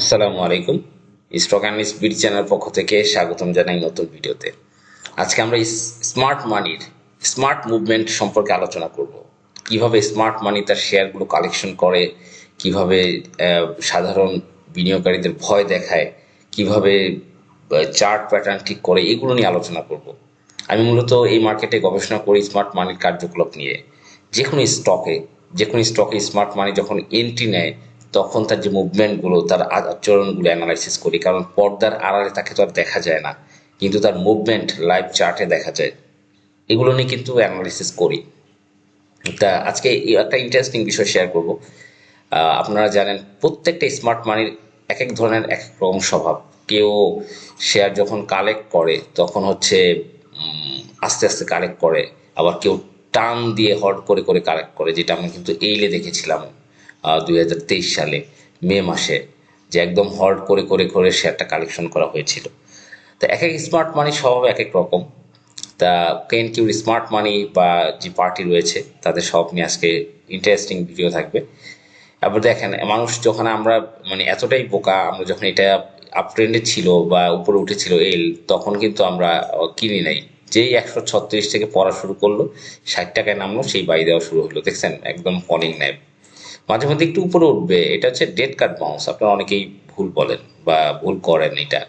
আসসালামু আলাইকুম। Stock analyst BD channel পক্ষ থেকে স্বাগতম জানাই নতুন ভিডিওতে। আজকে আমরা স্মার্ট মানির স্মার্ট মুভমেন্ট সম্পর্কে আলোচনা করব। কীভাবে স্মার্ট মানি তার শেয়ারগুলো কালেকশন করে, কীভাবে সাধারণ বিনিয়োগকারীদের ভয় দেখায়, কীভাবে চার্ট প্যাটার্ন ঠিক করে, এগুলো নিয়ে আলোচনা করব। আমি মূলত এই মার্কেটে গবেষণা করি স্মার্ট মানির কার্যকলাপ নিয়ে। যে কোনো স্টকে যে কোনো স্টকে স্মার্ট মানি যখন এন্ট্রি নেয় তখন তার যে মুভমেন্টগুলো তার আচরণগুলো অ্যানালাইসিস করি। কারণ পর্দার আড়ালে তাকে তো আর দেখা যায় না। কিন্তু তার মুভমেন্ট লাইভ চার্টে দেখা যায়। এগুলো নিয়ে কিন্তু অ্যানালাইসিস করি। তা আজকে একটা ইন্টারেস্টিং বিষয় শেয়ার করব। আপনারা জানেন, প্রত্যেকটা স্মার্ট মানির এক এক ধরনের এক এক রকম স্বভাব। কেউ শেয়ার যখন কালেক্ট করে, তখন হচ্ছে আস্তে আস্তে কালেক্ট করে। আবার কেউ টান দিয়ে হট করে করে কালেক্ট করে, যেটা আমি কিন্তু এইলে দেখেছিলাম। দুই হাজার তেইশ সালে, মে মাসে, যে একদম হল্ড করে করে করে শেয়ারটা কালেকশন করা হয়েছিল। তো এক এক স্মার্ট মানি স্বভাব এক এক রকম। তা কেন কিউর স্মার্ট মানি বা যে পার্টি রয়েছে, তাদের সব নিয়ে আজকে ইন্টারেস্টিং ভিডিও থাকবে। আবার দেখেন, মানুষ যখন আমরা মানে এতটাই বোকা, আমরা যখন এটা আপ ট্রেন্ডে ছিল বা উপরে উঠেছিল এল তখন কিন্তু আমরা কিনি নাই। যেই একশো ছত্রিশ থেকে পড়া শুরু করল, ষাট টাকায় নামলো, সেই বাই দেওয়া শুরু হলো। দেখছেন? একদম ফলিং নেয় মাঝে মধ্যে একটু উপরে উঠবে। এটা হচ্ছে ডেট কার্ড বাউন্স আপনারা অনেকেই ভুল বলেন বা ভুল করেন এটা।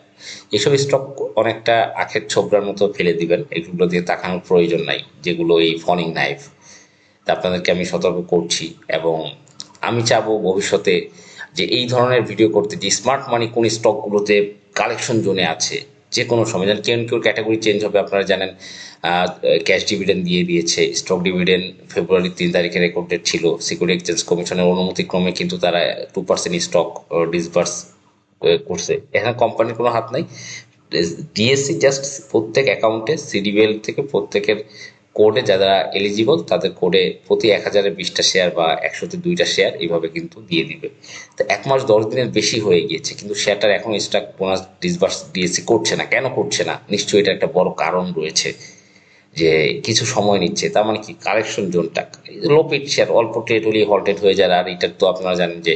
এসব স্টক অনেকটা আখের ছোবরার মতো ফেলে দিবেন। এগুলো দিয়ে তাকানোর প্রয়োজন নাই, যেগুলো এই ফনিং নাইফ তা আপনাদেরকে আমি সতর্ক করছি এবং আমি চাবো ভবিষ্যতে যে এই ধরনের ভিডিও করতে, যে স্মার্ট মানি কোন স্টকগুলোতে কালেকশন জোনে আছে যে কোনো সময়। যেন কেউ কেউ ক্যাটাগরি চেঞ্জ হবে, আপনারা জানেন ক্যাশ ডিভিডেন্ড দিয়ে দিয়েছে স্টক ডিভিডেন্ড ফেব্রুয়ারি তিন তারিখে রেকর্ডেড ছিল সিকিউরিটি এক্সচেঞ্জ কমিশনের অনুমতিক্রমে কিন্তু তারা টু পার্সেন্ট স্টক ডিসবার্স করছে। এখানে কোম্পানির কোনো হাত নাই। ডিএসসি জাস্ট প্রত্যেক অ্যাকাউন্টে সিডিবিএল থেকে প্রত্যেকের কোডে যারা এলিজিবল তাদের কোডে প্রতি এক হাজারে বিশটা শেয়ার বা একশোতে দুইটা শেয়ার এইভাবে কিন্তু দিয়ে দিবে। তো এক মাস দশ দিনের বেশি হয়ে গিয়েছে, কিন্তু শেয়ারটার এখন স্টক বোনাস ডিসবার্স ডিএসসি করছে না। কেন করছে না? নিশ্চয়ই এটা একটা বড় কারণ রয়েছে যে কিছু সময় নিচ্ছে। তার মানে কি? কালেকশন জোনটা। লো পেড শেয়ার অল্প ট্রেড হলেই হলটেড হয়ে যায়। আর এটার তো আপনারা জানেন যে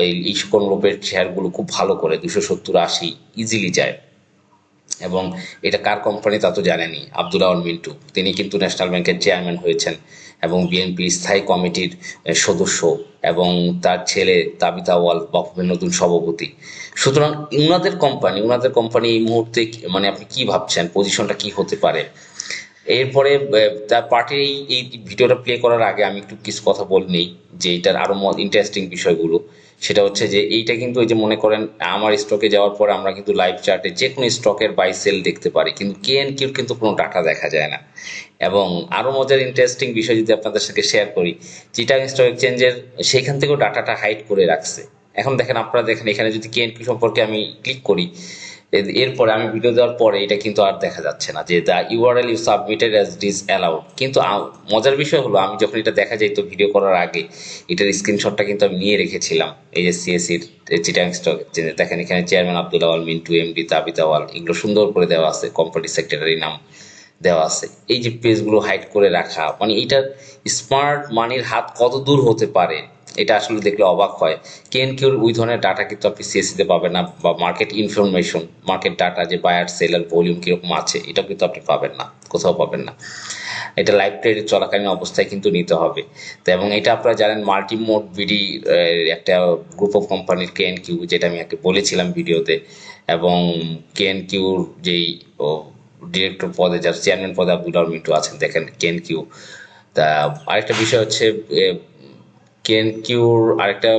ওই এই সকল লো পেড শেয়ারগুলো খুব ভালো করে দুশো সত্তর আশি ইজিলি যায়। এবং এটা কার কোম্পানি তা তো জানেনি আব্দুল রাহমান মিন্টু। তিনি কিন্তু ন্যাশনাল ব্যাংকের চেয়ারম্যান হয়েছেন এবং বিএনপি স্থায়ী কমিটির সদস্য এবং তার ছেলে তাবিতা ওয়াল বাফুফের নতুন সভাপতি। সুতরাং উনাদের কোম্পানি উনাদের কোম্পানি এই মুহূর্তে মানে আপনি কি ভাবছেন? পজিশনটা কি হতে পারে? এরপরে তার পার্টির এই এই ভিডিওটা প্লে করার আগে আমি একটু কিছু কথা বল নিই যে এটার আরও ইন্টারেস্টিং বিষয়গুলো। সেটা হচ্ছে যে এইটা কিন্তু এই যে মনে করেন, আমার স্টকে যাওয়ার পর আমরা কিন্তু লাইভ চার্টে যে কোনো স্টকের বাই সেল দেখতে পারি। কিন্তু কে এন কিউর কিন্তু কোনো ডাটা দেখা যায় না। এবং আরও মজার ইন্টারেস্টিং বিষয় যদি আপনাদের সাথে শেয়ার করি চিটাং স্টক এক্সচেঞ্জের সেখান থেকেও ডাটাটা হাইড করে রাখছে। এখন দেখেন, আপনারা দেখেন, এখানে যদি কে এন কিউ সম্পর্কে আমি ক্লিক করি এরপরে আমি ভিডিও দেওয়ার পরে এটা কিন্তু আর দেখা যাচ্ছে না যে the URL you submitted as disallowed কিন্তু মজার বিষয় হলো, আমি যখন এটা দেখা যাইতো ভিডিও করার আগে এটার স্ক্রিনশটটা কিন্তু আমি নিয়ে রেখেছিলাম। এই যে সিএসির চিটাং স্টক দেখেন এখানে চেয়ারম্যান আব্দুল আওয়াল মিন্টু এমডি তাবিদ আওয়াল এগুলো সুন্দর করে দেওয়া আছে কোম্পানি সেক্রেটারি নাম দেওয়া আছে। এই যে পেজগুলো হাইড করে রাখা মানে এটার স্মার্ট মানির হাত কত দূর হতে পারে? এটা আসলে দেখলে অবাক হয়। কেন কিউর ওই ধরনের ডাটা কিন্তু আপনি সিএসিতে পাবেন না বা মার্কেট ইনফরমেশন মার্কেট ডাটা যে বায়ার সেলার ভলিউম কীরকম আছে এটা কিন্তু আপনি পাবেন না, কোথাও পাবেন না। এটা লাইভ ট্রেডে চলাকালীন অবস্থায় কিন্তু নিতে হবে। তো এবং এটা আপনারা জানেন মাল্টি মোড বিডি একটা গ্রুপ অফ কোম্পানির কেএন কিউ যেটা আমি আগে বলেছিলাম ভিডিওতে, এবং কেএন কিউর যেই ডিরেক্টর পদে, যার চেয়ারম্যান পদে আব্দুল মিন্টু আছেন, দেখেন কেএন কিউ তা আরেকটা বিষয় হচ্ছে কেএন কিউর আরেকটা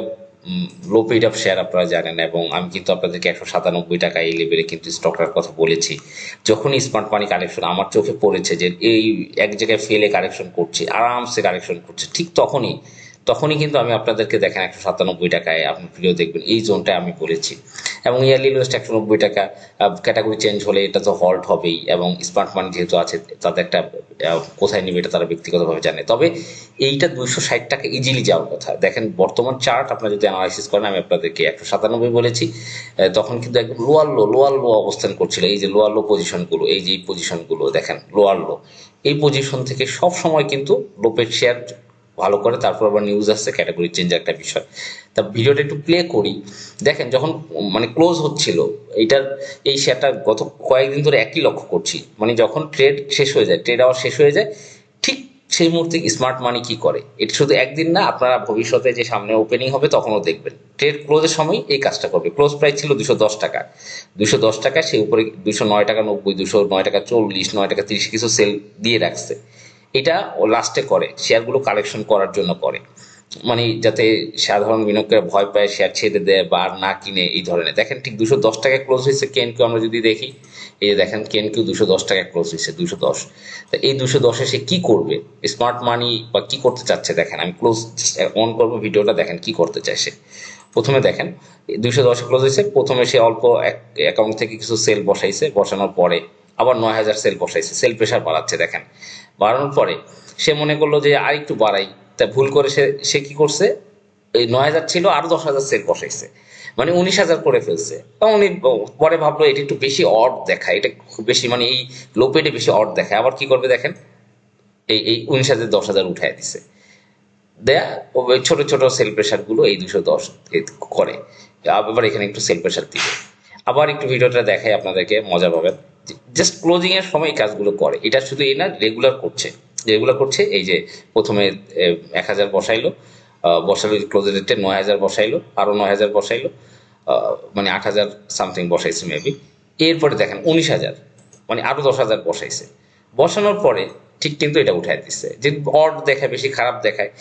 লো পেড অফ শেয়ার আপনারা জানেন এবং আমি কিন্তু আপনাদেরকে একশো সাতানব্বই টাকা এই লেভেলে কিন্তু স্টকটার কথা বলেছি। যখনই স্মার্ট মানি কালেকশন আমার চোখে পড়েছে যে এই এক জায়গায় ফেলে কালেকশন করছে, আরামসে কালেকশন করছে, ঠিক তখনই তখনই কিন্তু আমি আপনাদেরকে দেখেন একশো সাতানব্বই টাকায় আপনি ভিডিও দেখবেন, এই জোনটায় আমি বলেছি এবং ইয়ারলি লোয়েস্ট একশো নব্বই টাকা ক্যাটাগরি চেঞ্জ হলে এটা তো হল্ট হবেই, এবং স্মার্ট মানি যেহেতু আছে তাদের একটা কোথায় নেবে এটা তারা ব্যক্তিগতভাবে জানে। তবে এইটা দুইশো ষাট টাকা ইজিলি যাওয়ার কথা। দেখেন, বর্তমান চার্ট আপনারা যদি অ্যানালাইসিস করেন, আমি আপনাদেরকে একশো সাতানব্বই বলেছি তখন কিন্তু একদম লোয়ার লো লোয়ার লো অবস্থান করছিল। এই যে লোয়ার লো পজিশনগুলো এই যে পজিশনগুলো দেখেন লোয়ার লো এই পজিশন থেকে সব সময় কিন্তু লোপের শেয়ার ভালো করে, তারপর আবার নিউজ আসছে ক্যাটাগরি চেঞ্জ একটা বিষয়। তা ভিডিওটা একটু প্লে করি। দেখেন, যখন মানে ক্লোজ হচ্ছিল, এইটার, এই শেয়ারটা গত কয়েকদিন ধরে একই লক্ষ্য করছি। মানে যখন ট্রেড শেষ হয়ে যায় ট্রেড আওয়ার শেষ হয়ে যায়, ঠিক সেই মুহূর্তে স্মার্ট মানি কি করে? এটা শুধু একদিন না, আপনারা ভবিষ্যতে যে সামনে ওপেনিং হবে, তখনও দেখবেন। ট্রেড ক্লোজের সময় এই কাজটা করবে। ক্লোজ প্রাইস ছিল দুশো দশ টাকা। দুশো দশ টাকা সেই উপরে দুশো নয় টাকা নব্বই, দুশো নয় টাকা চল্লিশ, নয় টাকা তিরিশ কিছু সেল দিয়ে রাখছে। এটা ও লাস্টে করে শেয়ারগুলো কালেকশন করার জন্য করে। মানে যাতে সাধারণ বিনিয়োগকারী ভয় পায় শেয়ার ছেড়ে দেয় বা না কিনে এই ধরনের। দেখেন ঠিক দুশো দশ টাকায় ক্লোজ হয়েছে কেনকে আমরা যদি দেখি, এই যে দেখেন কেন কেনকিউ দুশো দশ টাকায় ক্লোজ হয়েছে, দুশো দশ। তা এই দুশো দশে সে কী করবে? স্মার্ট মানি বা কি করতে চাচ্ছে? দেখেন, আমি ক্লোজ অন করব ভিডিওটা, দেখেন কি করতে চায় সে। প্রথমে দেখেন দুশো দশে ক্লোজ হয়েছে, প্রথমে সে অল্প অ্যাকাউন্ট থেকে কিছু সেল বসাইছে, বসানোর পরে আবার নয় হাজার সেল বসাইছে সেল প্রেশার বাড়াচ্ছে, দেখেন। বাড়ানোর পরে সে মনে করল যে আর একটু বাড়াই। তা ভুল করে সে সে কি করছে? এই নয় হাজার ছিল, আরও দশ হাজার সেল বসাইছে। মানে উনিশ হাজার করে ফেলছে। উনি পরে ভাবলো, এটা একটু বেশি অড দেখায়। এটা খুব বেশি মানে এই লোপেটে বেশি অড দেখায়। আবার কি করবে দেখেন? এই এই উনিশ হাজার, দশ হাজার উঠায় দিছে। দেয়া ছোট ছোট সেল প্রেশারগুলো এই দুশো দশ করে। আবার এখানে একটু সেল প্রেশার দিবে। আবার একটু ভিডিওটা দেখাই আপনাদেরকে, মজা পাবেন। জাস্ট ক্লোজিং এর সময় কাজগুলো করে। এটা শুধু এই না রেগুলার করছে। রেগুলার করছে, এই যে প্রথমে এক হাজার বসাইলো বসালো ক্লোজের রেটে নয় হাজার বসাইলো, আরও নয় হাজার বসাইলো মানে আট হাজার সামথিং বসাইছে মেবি এরপরে দেখেন, উনিশ হাজার মানে আরও দশ হাজার বসাইছে। বসানোর পরে ঠিক কিন্তু এটা উঠাই দিচ্ছে যে অড দেখায়, বেশি খারাপ দেখায়।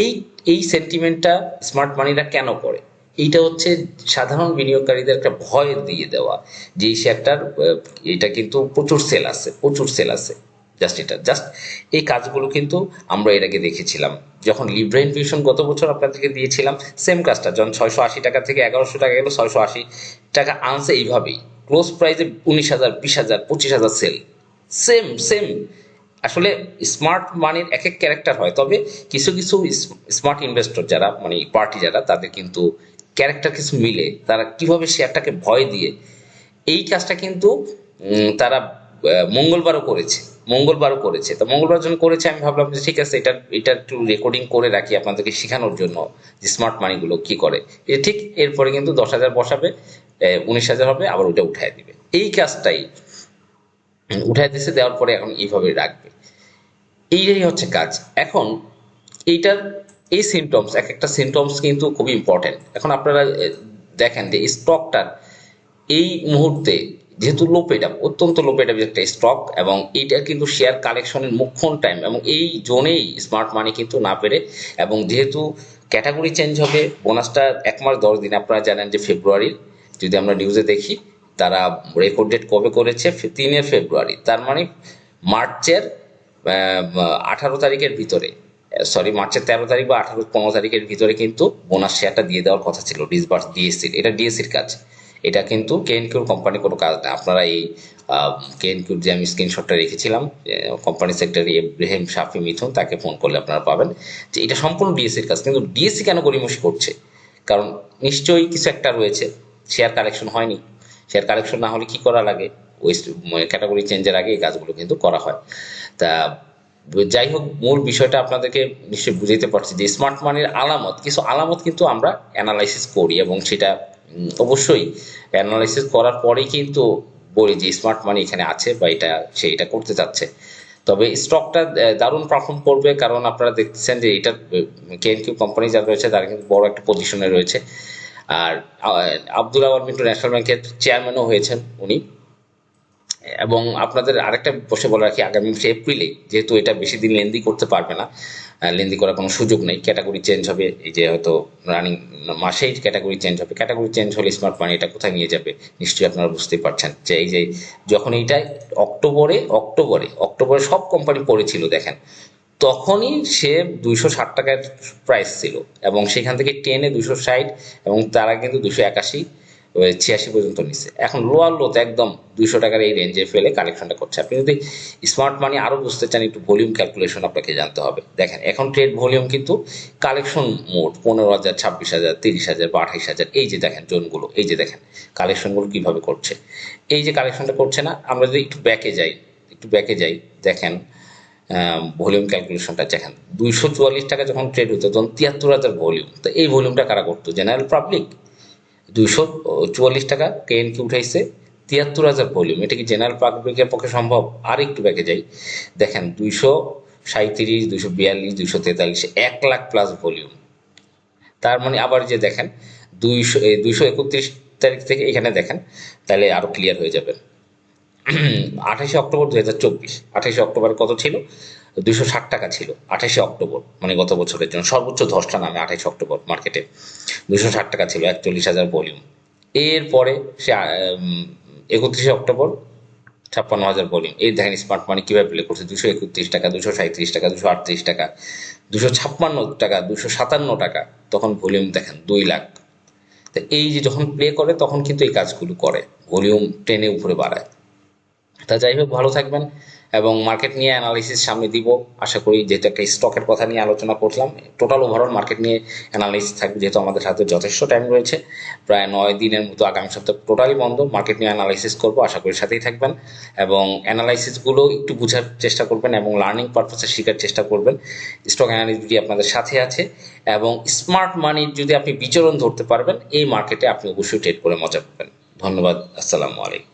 এই এই সেন্টিমেন্টটা স্মার্ট মানিরা কেন করে? এইটা হচ্ছে সাধারণ বিনিয়োগকারীদের একটা ভয় দিয়ে দেওয়া, যে এই শেয়ারটার এটা কিন্তু প্রচুর সেল আছে, প্রচুর সেল আছে। জাস্ট এটা জাস্ট এই কাজগুলো কিন্তু আমরা আগে দেখেছিলাম। যখন লিব্রেন ভিশন গত বছর আপনাদেরকে দিয়েছিলাম সেম কাজটা, যখন ছয়শো আশি টাকা থেকে এগারোশো টাকা গেল, ছয়শো আশি টাকা আনছে এইভাবেই। ক্লোজ প্রাইসে উনিশ হাজার, বিশ হাজার, পঁচিশ হাজার সেল সেম সেম আসলে স্মার্ট মানির এক এক ক্যারেক্টার হয়, তবে কিছু কিছু স্মার্ট ইনভেস্টর যারা মানে পার্টি যারা, তাদের কিন্তু ক্যারেক্টার কিছু মিলে তারা কীভাবে শেয়ারটাকে ভয় দিয়ে, এই কাজটা কিন্তু তারা মঙ্গলবারও করেছে মঙ্গলবারও করেছে। তো মঙ্গলবার যখন করেছে, আমি ভাবলাম যে ঠিক আছে, এটা এটা একটু রেকর্ডিং করে রাখি আপনাদেরকে শেখানোর জন্য যে স্মার্ট মানিগুলো কি করে। এ ঠিক এরপরে কিন্তু দশ হাজার বসাবে উনিশ হাজার হবে, আবার ওটা উঠায় দিবে। এই কাজটাই উঠায় দিছে, দেওয়ার পরে এখন এইভাবে রাখবে। এইটাই হচ্ছে কাজ। এখন, এইটার এই সিমটমস এক একটা সিমটমস কিন্তু খুবই ইম্পর্টেন্ট এখন আপনারা দেখেন যে স্টকটার এই মুহূর্তে যেহেতু লোপেটা অত্যন্ত লোপেটা একটা স্টক এবং এইটা কিন্তু শেয়ার কালেকশনের মুখ্যম টাইম এবং এই জোনেই স্মার্ট মানি কিন্তু না পেরে এবং যেহেতু ক্যাটাগরি চেঞ্জ হবে বোনাসটা এক মাস দশ দিন আপনারা জানেন যে ফেব্রুয়ারির যদি আমরা নিউজে দেখি, তারা রেকর্ড ডেট কবে করেছে? তিনে ফেব্রুয়ারি তার মানে মার্চের আঠারো তারিখের ভিতরে। সরি মার্চের তেরো তারিখ বা আঠারো, পনেরো তারিখের ভিতরে কিন্তু বোনাস শেয়ারটা দিয়ে দেওয়ার কথা ছিল ডিসবার্স ডিএসসির এটা ডিএসসির কাজ। এটা কিন্তু কেএনকিউর কোম্পানি কোনো কাজ না। আপনারা এই কেএনকিউর যে আমি স্ক্রিনশটটা রেখেছিলাম কোম্পানি সেক্রেটারি ইব্রাহিম শাফি মিথুন তাকে ফোন করলে আপনারা পাবেন যে এটা সম্পূর্ণ ডিএসসির কাজ। কিন্তু ডিএসসি কেন গড়িমসি করছে? কারণ নিশ্চয়ই কিছু একটা রয়েছে। শেয়ার কালেকশন হয়নি। শেয়ার কালেকশন না হলে কি করা লাগে? ওই ক্যাটাগরি চেঞ্জের আগে এই কাজগুলো কিন্তু করা হয়। তা যাই হোক, মূল বিষয়টা আপনাদেরকে নিশ্চয়ই বুঝাইতে পারছি যে স্মার্ট মানির আলামত, কিছু আলামত কিন্তু আমরা অ্যানালাইসিস করি এবং সেটা অবশ্যই অ্যানালাইসিস করার পরেই কিন্তু বলি যে স্মার্ট মানি এখানে আছে বা এটা, সে এটা করতে চাচ্ছে। তবে স্টকটা দারুণ পারফর্ম করবে কারণ আপনারা দেখতেছেন যে এটা কেএনকিউ কোম্পানি যারা রয়েছে তারা কিন্তু বড় একটা পজিশনে রয়েছে। আর আব্দুল আওয়াল মিন্টু ন্যাশনাল ব্যাংকের চেয়ারম্যানও হয়েছেন উনি। এবং আপনাদের আরেকটা বসে বলে রাখি, আগামী মাসে এপ্রিলে যেহেতু এটা বেশি দিন লেন্দি করতে পারবে না লেন্দি করার কোনো সুযোগ নেই ক্যাটাগরি চেঞ্জ হবে, এই যে হয়তো রানিং মাসেই ক্যাটাগরি চেঞ্জ হবে ক্যাটাগরি চেঞ্জ হলে স্মার্ট মানি এটা কোথায় নিয়ে যাবে, নিশ্চয়ই আপনারা বুঝতেই পারছেন। যে এই যে যখন এইটা অক্টোবরে অক্টোবরে অক্টোবরে সব কোম্পানি পড়েছিল, দেখেন, তখনই সে দুইশো ষাট টাকার প্রাইস ছিল এবং সেখান থেকে টেনে দুশো ষাট এবং তারা কিন্তু দুশো একাশি ছিয়াশি পর্যন্ত নিচ্ছে এখন লোয়ার লোতে একদম দুইশো টাকার এই রেঞ্জে ফেলে কালেকশনটা করছে। আপনি যদি স্মার্ট মানি আরও বুঝতে চান, একটু ভলিউম ক্যালকুলেশন আপনাকে জানতে হবে। দেখেন, এখন ট্রেড ভলিউম কিন্তু কালেকশন মোট পনেরো হাজার, ছাব্বিশ হাজার, তিরিশ হাজার বা আঠাইশ হাজার, এই যে দেখেন জোনগুলো, এই যে দেখেন কালেকশনগুলো কীভাবে করছে। এই যে কালেকশনটা করছে না, আমরা যদি একটু ব্যাকে যাই, একটু ব্যাকে যাই, দেখেন ভলিউম ক্যালকুলেশনটা দেখেন, দুইশো চুয়াল্লিশ টাকা যখন ট্রেড হতো, তখন তিয়াত্তর হাজার ভলিউম তো এই ভলিউমটা কারা করতো? জেনারেল পাবলিক দুইশো চুয়াল্লিশ টাকা কেএনকে উঠাইছে। তিয়াত্তর হাজার ভলিউম। এটা কি জেনারেল পাবলিকের পক্ষে সম্ভব? আর একটু ব্যাকে যাই। দেখেন, দুইশো সাঁত্রিশ দুইশো বিয়াল্লিশ, দুইশো তেতাল্লিশ, এক লাখ প্লাস ভলিউম। তার মানে আবার যে দেখেন, দুইশো দুইশো একত্রিশ তারিখ থেকে এখানে দেখেন, তাহলে আরও ক্লিয়ার হয়ে যাবে। আঠাশে অক্টোবর দু হাজার চব্বিশ। আঠাশে অক্টোবর কত ছিল? দুইশো ষাট টাকা ছিল, আঠাশে অক্টোবর মানে গত বছরের জন্য। সর্বোচ্চ ধসটা নামে আঠাশে অক্টোবর মার্কেটে দুইশো ষাট টাকা ছিল, একচল্লিশ হাজার ভলিউম এরপরে সে একত্রিশে অক্টোবর, ছাপ্পান্ন হাজার ভলিউম এই দেখেন স্মার্ট মানি কীভাবে প্লে করছে? দুশো একত্রিশ টাকা দুশো সাঁত্রিশ টাকা দুশো আটত্রিশ টাকা দুশো ছাপ্পান্ন টাকা দুশো সাতান্ন টাকা, তখন ভলিউম দেখেন দুই লাখ। তো এই যে যখন প্লে করে, তখন কিন্তু এই কাজগুলো করে। ভলিউম টেনে উপরে বাড়ায়। তা যাই হোক, ভালো থাকবেন এবং মার্কেট নিয়ে অ্যানালিসিস সামনে দিব। আশা করি যেহেতু একটা স্টকের কথা নিয়ে আলোচনা করলাম টোটাল ওভারঅল মার্কেট নিয়ে অ্যানালিসিস থাকবে যেহেতু আমাদের হাতে যথেষ্ট টাইম রয়েছে। প্রায় নয় দিনের মতো আগামী সপ্তাহ টোটালি বন্ধ। মার্কেট নিয়ে অ্যানালাইসিস করব, আশা করি সাথেই থাকবেন এবং অ্যানালাইসিসগুলো একটু বোঝার চেষ্টা করবেন এবং লার্নিং পারপাসে শেখার চেষ্টা করবেন। স্টক অ্যানালিসিসটি আপনাদের সাথে আছে এবং স্মার্ট মানির যদি আপনি বিচরণ ধরতে পারবেন, এই মার্কেটে আপনি অবশ্যই ট্রেড করে মজা পাবেন। ধন্যবাদ, আসসালামু আলাইকুম।